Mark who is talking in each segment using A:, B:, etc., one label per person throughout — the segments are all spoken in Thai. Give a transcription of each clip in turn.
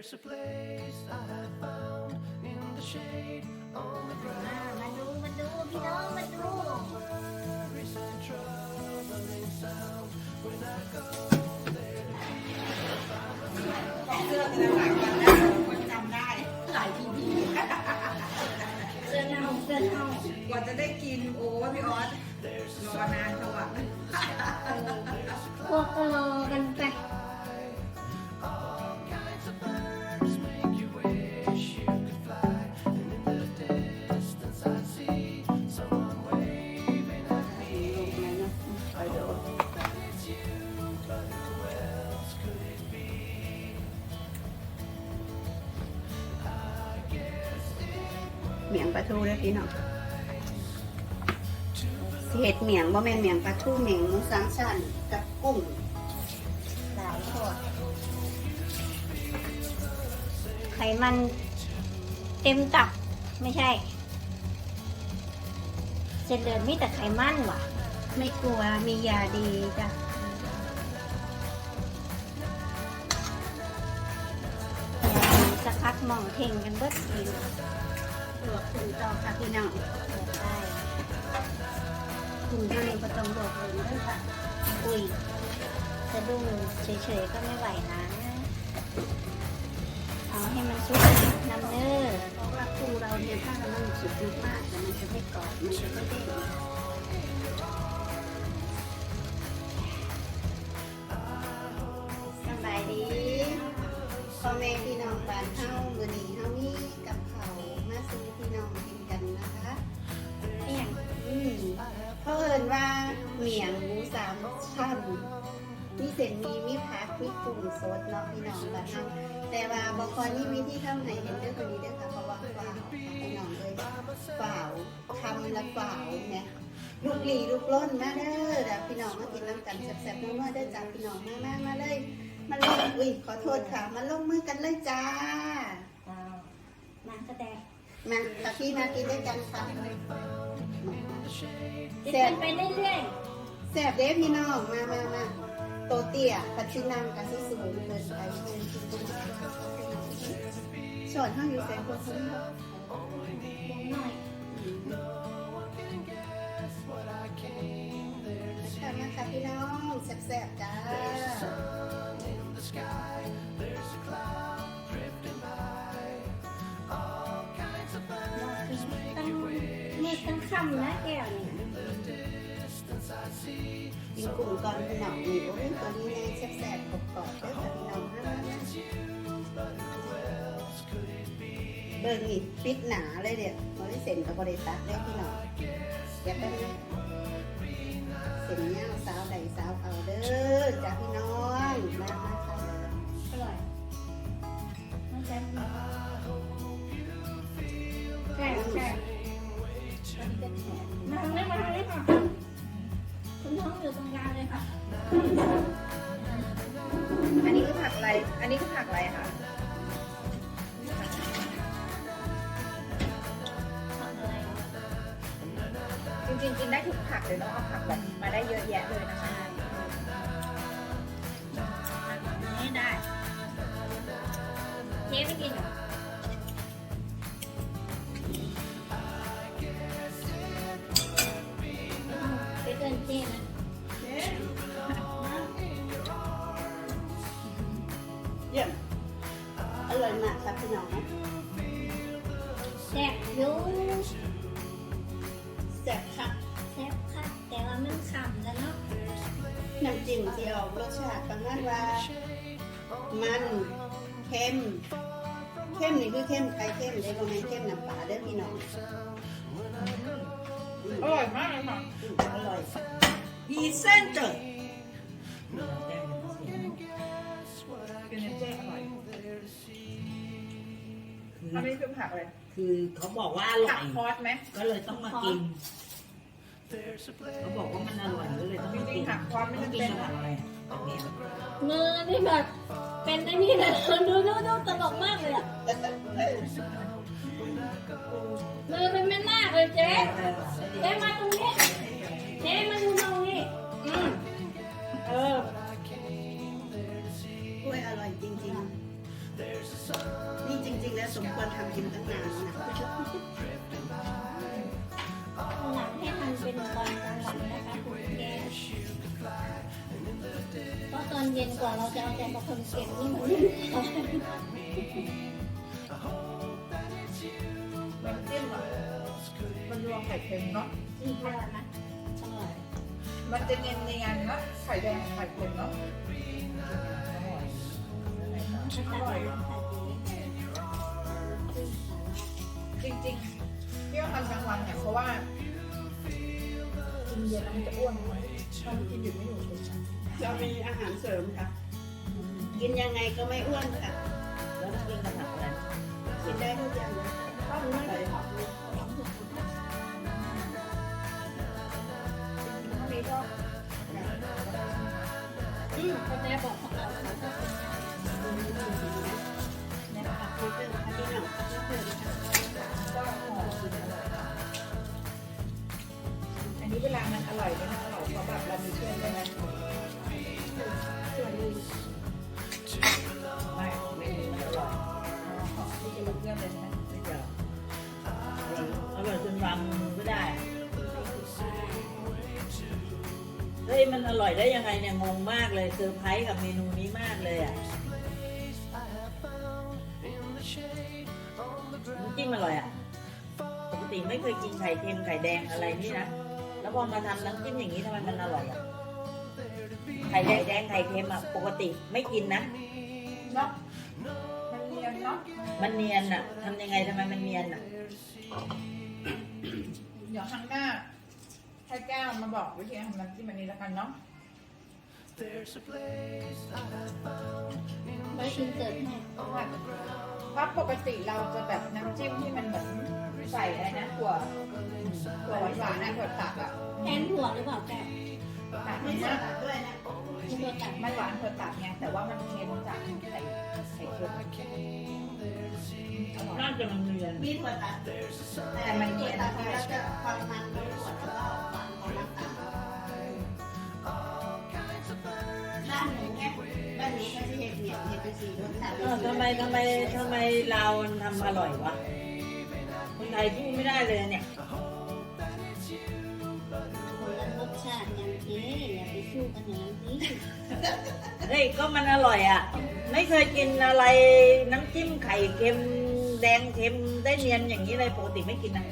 A: There's a place I have found in the shade on the
B: อ่า
A: ground.
B: มาดูมาดูพี่น้องมาดู
A: Worries and troubling sound when I go there.
C: เสื้อแต่ละหลังกันนะคนจำได้ หลายทีพี
B: เสื้อเน่าเสื้อเน่าก
C: ว่าจะได้กินโอ้พี่ออสรอนานเขาอะ
B: พวกก็รอกันไป
D: ทูเด้อพี่น้องเห็ดเหมียงบ่แม่นเหมียงปลาทูเหมียงหมูสามชั้นกับกุ้งหลายทอด
B: ไขมันเต็มตับไม่ใช่เส้นเลือดมีแต่ไขมันว่ะ
D: ไม่กลัวมียาดีจ้ะ
B: สักพักมองเท่งกันเบิดอี ก
D: ลวกกุ้งต่อค่ะพี่น้อง
B: ได้
D: กุ้งทะเลก็ต้องลวกเลยเด้อค่ะ
B: อุ้ยสะดุ้งเฉยๆก็ไม่ไหวนะ เอาให้มันสุกน้ำเนื้อ
D: เพราะว่ากุ้งเราเนี่ยถ้ามันสุกมากๆแต่มันจะไม่กรอบมันจะไม่เด้งสบายดีพ่อแม่พี่น้องบ้านเฮามื้อนี้เฮา มีผักมีกุ้งสดเนาะพี่น้องบ้านเฮาแต่ว่าบางคนนี่วิธีทำให้เห็นเด้อคนนี้เด้อค่ะเพราะว่าฝ่าวค่ะพี่น้องเลยฝ่าวทำและฝ่าวเนี่ยลูกหลีลูกล้นมาเด้อเดี๋ยวพี่น้องมากินน้ำกันแซ่บๆนัวๆเด้อจ้าพี่น้องมามามาเลยมาลงอุ้ยขอโทษค่ะมาลงมือกันเลยจ้า
B: มันก็แดง
D: มาตะพี่มากินด้วยกันค่ะ
B: ติด
D: แซ่บ
B: กันไปเรื่อย
D: แซ่บเด้พี่น้องมามามา โตเตี้ยปัจจุนังกับสูสูงเกินไปสอนห้างอยู่แสนคนคน
B: ๆหน่อย
D: ค่ะมาค่ะพี่น้องแซ่บๆจ้า
A: in the sky. There's a cloud drifting by. All kinds of birds
B: ตั้งมืดตั้งคำนะแก้วเนี่
D: กินกุ้งก่อนพี่น้องนี่โอ้ยตัวนี้แน่แซ่บๆกรอบๆเด้อค่ะพี่น้องมามาเบิ่งนี่ปิดหนาเลยเดี๋ยวบริเซนกับบริษัทเลยพี่น้องอย่าไปเส้นเนี้ยสาวใดสาวเอาเด้อจ้าพี่น้องมามาค่ะ
B: อร่อยมันจะใองอยู่ตรงกลางเลยค่ะ
C: อันนี้คือผักอะไร อันนี้คือผักอะไรคะ
B: ทำอะไร
C: จริงๆกินได้ทุกผักเลยเนาะเอาผักแบบมาได้เยอะแยะเลยนะคะ
B: ไม่ได้เจ๊ไม่กินเหรอไปเกินเจ๊นะ
D: พี่น้อง
B: แซ่บอยู่
D: แซ่บค่ะ
B: แซ่บค่ะแต่ว่ามันขำแล้วเนาะ
D: น้ำจิ้มที่ออกรสชาติประมาณว่า มันเค็มเข้มนี่คือเข้มไข่เข้มได้บ่แม่นเข้มน้ำปลาเด้อพี่น้อง
C: อร่อยมากเลยค่ะ
D: อืมอร่อย
C: พีเส้นเจอเอันนี้คือผักอะไร
E: คือเขาบอกว่าอร่
C: ผั
E: อกย
C: คอสไหม
E: ก็เลยต้องมากิน เขาบอกว่ามันอร่อยก็เลยต้อง
C: จ
E: มา
C: ริ
E: กิ
C: ง
E: น
C: ๆผักคอสไม่
E: ต้อง
C: จำ
E: กิ
C: เป็นน
E: กับอะไรแบบนี้
B: มือนี่แบบเป็นไอ้นี่เลยดูดูดูตลกมากเลยอะมือเป็นแม่นาคเลยเจ๊เจ๊มาตรงนี้เจ๊มาดูตรงนี้อืมเออ
D: กล้วยอร่อยจริง ๆสมควรทำกินตั้งนานแล้วนะ
B: หลังให้ทำเป็นตอนกลางวันนะคะคุณแก้เพราะตอนเย็นกว่าเราจะเอาแต่มาคนเก็บนี่มัน
C: มันจิ้มอะมันรวมไข่เค็มเนาะ
B: อร่อยนะอร่อย
C: มันจะเนียนเนียนๆนะไข่แดงไข่เค็มเนาะ
B: อร่อย
C: จ วันเนี่ยเพราะว่ากินเย็นแล้วมันจะอ้วนไหมตอนกินอยู่ไม่อยู่เลย
D: เรามีอาหารเสริมค่ะ กินยังไงก็ไม่อ้วนค่ะ
E: แล้วต้องกินกับผักอะไร
D: กินได้ทุกอย่างเลยค่ะ
C: ถ้ามันไม่ได้ผักเลยถ้ามีก็
B: อืมคุณแม่บอกของเราเขาก็เป็น
D: เนี่ยค่ะมาเพิ่มค่ะพี่น้องมาเพิ่มค่ะี้
C: เวลามันอร่อยเนี่ยมันอร่อยเพราะแบบเรามีเพื่อนด้วยนะ
D: ส่วนหนึ่
E: ไม่เมนูมันอร่อย
C: ที่จะมีเพื่อนเลยนะ
E: ไม่เจออร่อยจนวางมือไม่ได้ เฮ้ยมันอร่อยได้ยังไงเนี่ยงงมากเลยเซอร์ไพรส์กับเมนูนี้มากเลยอะน้ำจิ้มอร่อยอะปกติไม่เคยกินไข่เค็มไข่แดงอะไรนี่นะ แล้วพอมาทำน้ำจิ้มอย่างนี้ทำไมมันอร่อยอะไข่แดงแดงไข่เค็มอะ ปกติไม่กินนะ
C: เนาะมันเนียนเนาะ
E: มันเนียนอะทำยังไงทำไมมันเนียนอะ
C: เดี๋ยวครั้งหน้าให้แก้วมาบอกวิธีทำน้ำจิ้มอันนี้แล้วกันเนาะ
A: There's a place I have found
B: ไว้ชิมเสิร์ฟให้
C: เพราะปกติเราจะแบบน้ำจิ้มที่มันเหมือนใส่อะไรนะถั่ว ถั่วหวานๆนะถั่วตัดอะ
B: แทนถั่วหรือเปล่าแก
C: ตัด
D: ไม่
C: นี่
D: ใส่
C: นะ
D: ตัดด้วยนะ
B: มีตัวตัด
C: มันหวานถั่วตัดไงแต่ว่ามันเค็มจากไข่ไข่เค็มอร่อย
E: น่าจะมันเนียน
D: มีถั่วตัดแต่มันถั่วตัดแล้วจะความมันของถั่วแล้วก็หวานของน้ำตาลบ้านหนูไงบ้านนี้ก็จะเห็ดเหนียวเห็ดเป็นสีรสชาติ
E: เออทำไมทำไมทำไมเราทำอร่อยวะคนไทยพูดไม่ได้เลยเนี่ยา
B: ติอย่างนี้อย่าไปสู้กันอย่างนี้
E: เฮ้ยก็มันอร่อยอะ ไม่เคยกินอะไรน้ำจิ้มไข่เค็มแดงเค็มได้เนียนอย่างนี้เลยปกติไม่กินนะ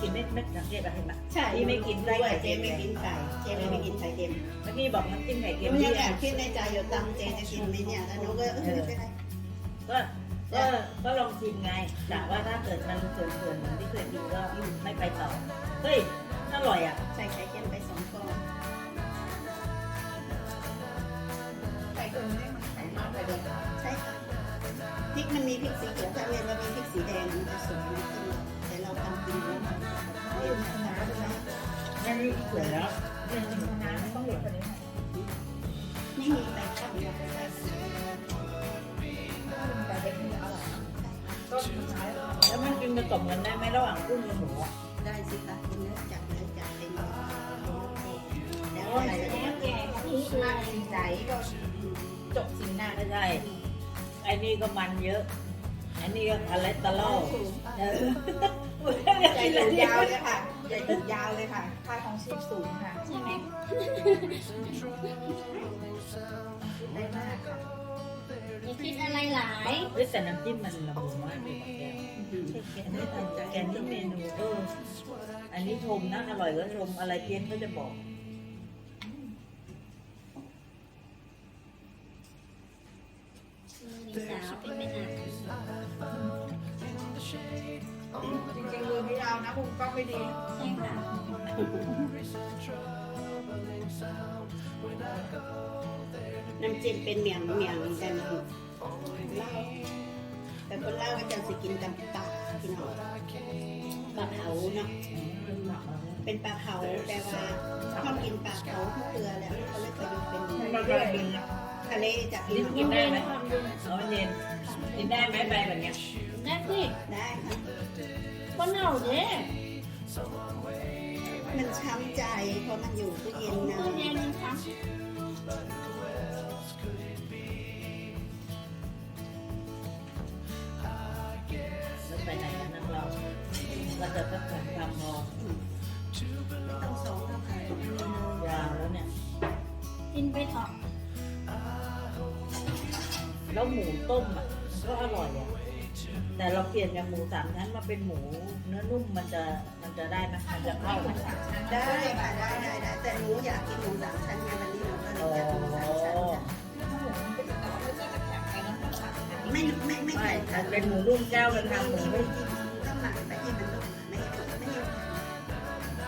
E: กินไม่ไม่สังเกตอะไรเห็นปะ
D: ใช่
E: ที่ไม่กินไส้
D: ด้วย
E: ไข่
D: เจ
E: เค็ม
D: ไม่กินไก่เจไม่กินไข่เค็ม
E: เมื่อกี้บอกน้ำจิ้มไข่
D: เจ
E: เค็ม
D: ไม่
E: ที่
D: แอบคิดในใจอยู่ตังเจจะกินไหมเนี่ยแล้วหนูก็เออไม่เป็นไร
E: ก็ก็ก็ลองชิมไงแต่ว่าถ้าเกิดมันเกินๆเหมือนที่เคยกินก็ไม่ไปต่อเฮ้ยอร่อยอะ
D: ใส่ไข่เค็มไปสองฟอง
C: เลย
D: ใช่ค่ะพริกมันมีพริกสีเขียวถ้าเรียนเรามีพริกสีแดงมันจะสวยนะแต่เราทำกินแล้วมันเรียนทำก็ได้
E: นั่นสวยแล้ว
C: เรียนจริงๆนะต้องเด็กกว่านี้หน่อย
D: ไม่มีใบข้าวเหนียวใส่กัน
C: แต่เด็กนี่อร่อยก็สุดท้ายแล้ว
E: แล้วมันกินผสมกันได้ไหมระหว่างกุ้งกับหมู
D: ได้สิคะกินเนื้อจัดเนื้อจัดเป็นแล้ว
B: แล้ว
D: ใส่
B: แล้วแกกะทิคือ
C: มา
B: อะไร
C: สีใจก็
E: ไม่ใช่ไอ้นี่ก็มันเยอะไอ้นี่ก็คอเลสเตอรอลเออ
C: ใจอยู่ยาวเลยค่ะใจอยู่ยาวเลยค่ะค่าของชีพสูงค่ะ
B: ใช่ไหม
C: ได้มากค่ะ
B: อย่าคิดอะไรหลาย
E: เฮ้ยแต่น้ำจิ้มมันละมุนมากเลยว่ะแกแกนี่ทำแกนี่เมนูเอออันนี้ชมนะอร่อยก็ชมอะไรเพี้ยนก็จะบอก
B: สาวเป็นแม่นาง
C: จริงๆมือไม่ยาวนะมุมกล้องไม่ดี
B: ใช่ค่ะ
D: น้ำจิ้มเป็นเมียงเมียงกันเล้าแต่คนเล่าก็จะสิกินกับปลาพี่น้องปลาเผาเนาะเป็นปลาเผาแต่ว่าชอบกินปลาเผาทุกเกลือแล้วเขาเลยประยุกต์เป็น
E: มันก็ดึงอะ
D: ทะเลจากพี่
E: กินได้ไหมเอาเย็นกินได้ไหมใบแบบเนี้ย
B: ได้สิ
D: ได้ค่ะ
B: คนเอาเด้
D: มันช้ำใจเพราะมันอยู่ตู้เย็นนา
B: ตัวนเย็นค่ะ
D: ก
E: เราเราจะสักสองคำพอ
D: ไม่ต้องสองแล้วค่ะมีเลย
E: ยาวแล้วเนี่ย
B: กินไปเถอะ
E: แล้วหมูต้มอะมันก็อร่อยอะแต่เราเปลี่ยนจากหมูสามชั้นมาเป็นหมูเนื้อนุ่มมันจะมันจะได้ไหมมันจะเข้าไหม
D: ได้ค่ะได้ได้ได้แต่หนูอยากกินหมูสามชั้นไงวันนี้หนูก็เลย
E: อ
D: ยากกินหมูสามชั้นค่ะไม่ไม่ไม่
E: ไม่
D: แข็งค่ะ
E: มันเป็นหมูนุ่มแก้วกันทำหมูไม่
D: ที่ต้องหมักไปที่มันนุ่มไม่ไม่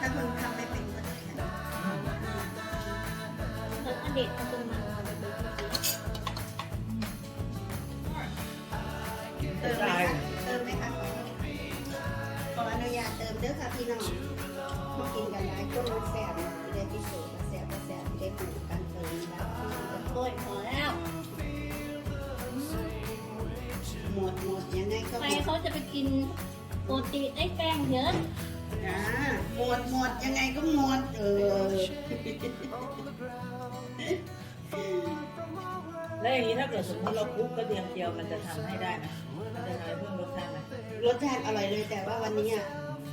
D: ถ้าคนทำไม่เป็นก็จะแข็ง
B: แล้วก็เด็ดตรงมัน
D: เติมเด้อค่ะพี่น้องมากินกันได้ก็มันแซ่บนะที่ได้พิสูจน์ว่าแซ่บว่าแซ่บได้ปลูกการเติมแบบ
B: โอ้ยพอแล้ว
D: หมดหมดยังไงก็
B: ใค
D: ห
B: ร
D: มด
B: เขาจะไปกินโปรตีนได้แป้งเยอะ
D: อ่าหมดหมดยังไงก็หมดเออ
E: แล้วอย่างนี้ถ้าเกิดสมมติเราคลุกกระเทียมเจียวมันจะทำให้ได้ไหมมันจะทำให้เพิ่มรสชาติไหม
D: รสชาติอร่อยเลยแต่ว่าวันนี้อะ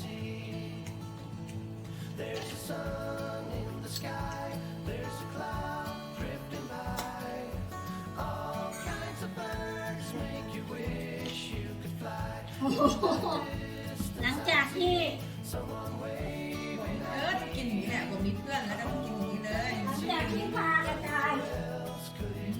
A: see. There's a sun in the sky. There's a cloud drifting by. All kinds of birds make you wish you could fly.
B: หลังจากที่
A: Someone waving
C: เออจะกินอย่างนี้แหละผมมีเพื่อนแล้วก็ต้องกินอย่างนี้เลย
B: หลังจากที่พากระจาย
A: else could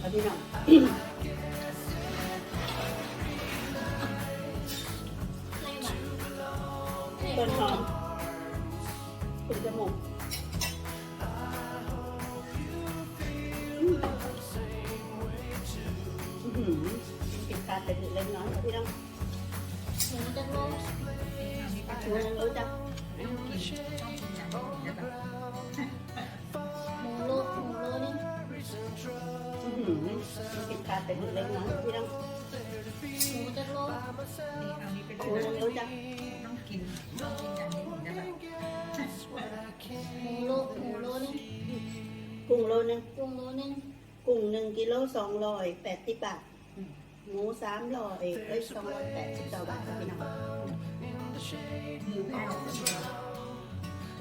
D: ค่ะพี่น้อง
B: ในหวัด
D: ต้นหอมต้นจมูกอืมอื้อหือติดตาเป็นเล็กน้อยค่ะพี่น้อง
B: หนูจะลง
D: หนูยังรู้จัก
C: เป็
D: นเล็กน้อยค่ะพี่น้อง
B: หมูจะลง
C: นี่เอานี้ไป
D: ห
C: เล
D: นู
C: ย
D: ยังรู้จัก
C: ต้องกินต้องกินอย่างนี้ถึงจะแบบ
B: หมูโลหมูโลนี่
D: กุ้งโลนึง
B: กุ้งโลนึง
D: กุ้งหนึ่งกิโลสองร้อยแปดสิบบาทหมูสามร้อยเอ้ยสองร้อยแปดสิบต่อบาทค่ะพี่น้อง
C: หมูแผ่ว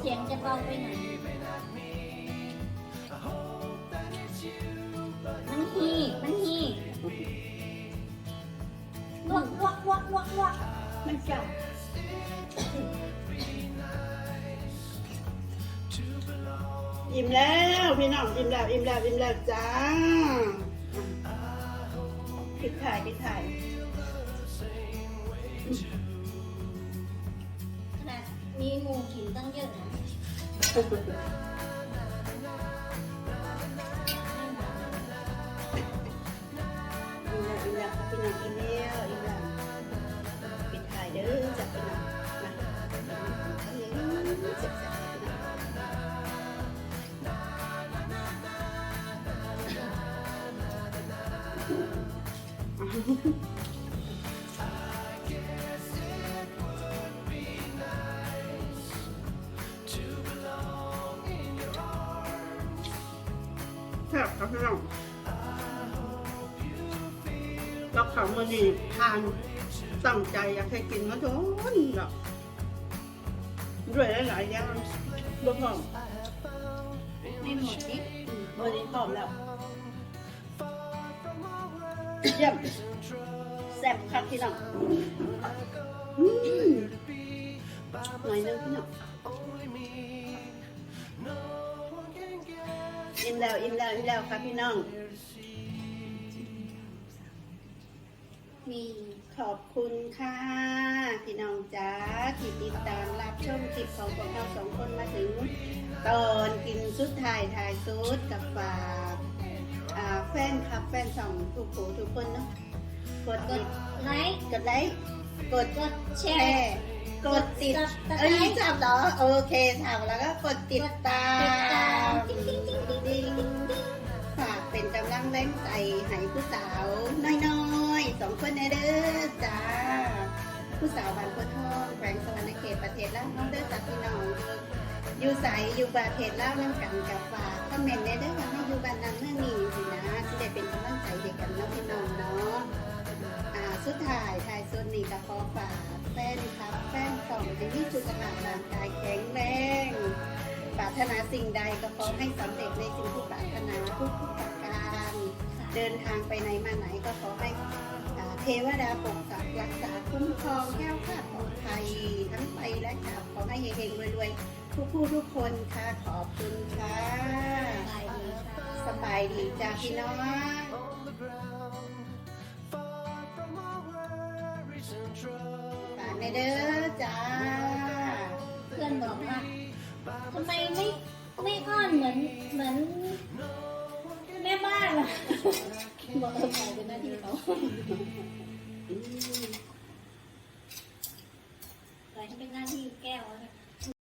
B: เสียงจะเบาไปหน่อยมันฮีมันฮีวักวักวักวักวัก
D: มันจับอิ่มแล้วพี่น้องอิ่มแล้วอิ่มแล้วอิ่มแล้วจ้าปิดถ่ายปิดถ่าย
B: มีหมูกินตั้งเยอะนะ
D: น้องอีเมลอีหลังปิดถ่ายเด้อจับพี่น้องมาเฮ้เจ็บๆพี่ น้องครับครับพี่น้องเราเขามานี่ทานตั้งใจอยากให้กินมาทุนหรอกด้วยหลายๆอย่างรวมหอม
B: ไม่หมดดิ
D: เบอร์นี้พร้อมแล้วเยี่ยมแซ่บครับพี่น้องอืมหน่อยนึงพี่น้อง มแล้วอิ่มแล้วอิ่มแล้วครับพี่น้องมีขอบคุณค่ะ พี่น้องจ้าที่ติดตามรับชมคลิปของพวกเราสองคนมาถึง ตอนกินสุดท้ายถ่ายสุดกับฝากอ่าแฟนคลับแฟนสองทุกผู้ทุกคนเนาะกด
B: กดไลค์
D: กดไลค์กด
B: กดแช
D: แช
B: ร์
D: ร์กดติด
B: กด
D: เอ้ย
B: ไลค์
D: จับเหรอโอเคถามแล้วก็กดติดตาม งแรงใจให้ผู้สาวน้อยๆสองคนนเด้อจ้า ผู้สาวบางคนทองแขวงสวรรณเขตประเทศลาวน้องเด้อจากพี่น้องอยู่อยู่ใสอยู่ประเทศลาวน้ำกันกับฝากคอมเมนต์ได้เด้อว่าให้อยู่บ้านนั้นเมื่อนี้สินะที่ได้เป็นกำลังใจให้กันเนาะพี่น้องเนาะอ่าสุดท้ายท้ายสุดนี้ก็ขอฝากแฟนคลับแฟนสองให้มีสุขภาพร่างกายแข็งแรงปรารถนาสิ่งใดก็ขอให้สำเร็จในสิ่งที่ปรารถนาทุกๆประการ เดินทางไปไหนมาไหนก็ขอให้เทวดาปกปักรักษาคุ้มครองแก้วคลาดปลอดภัยทั้งไปและกลับขอให้เฮงๆรวยๆทุกผู้ทุกคนค่ะขอบคุณค่ะ
B: สบายดี
D: จ้าพี่น้อง
A: on the ground, far from all worries and troubles.
D: ฝากในเด้อจ้า
B: เพื่อนบอกว่าทำไมไม่ไม่อ้อนเหมือนเหมือน บ้านล่ะบอกเออปล่อยเป็นหน้าที่เขาปล่อยให้เป็นหน้าที่แก้วแล้วกัน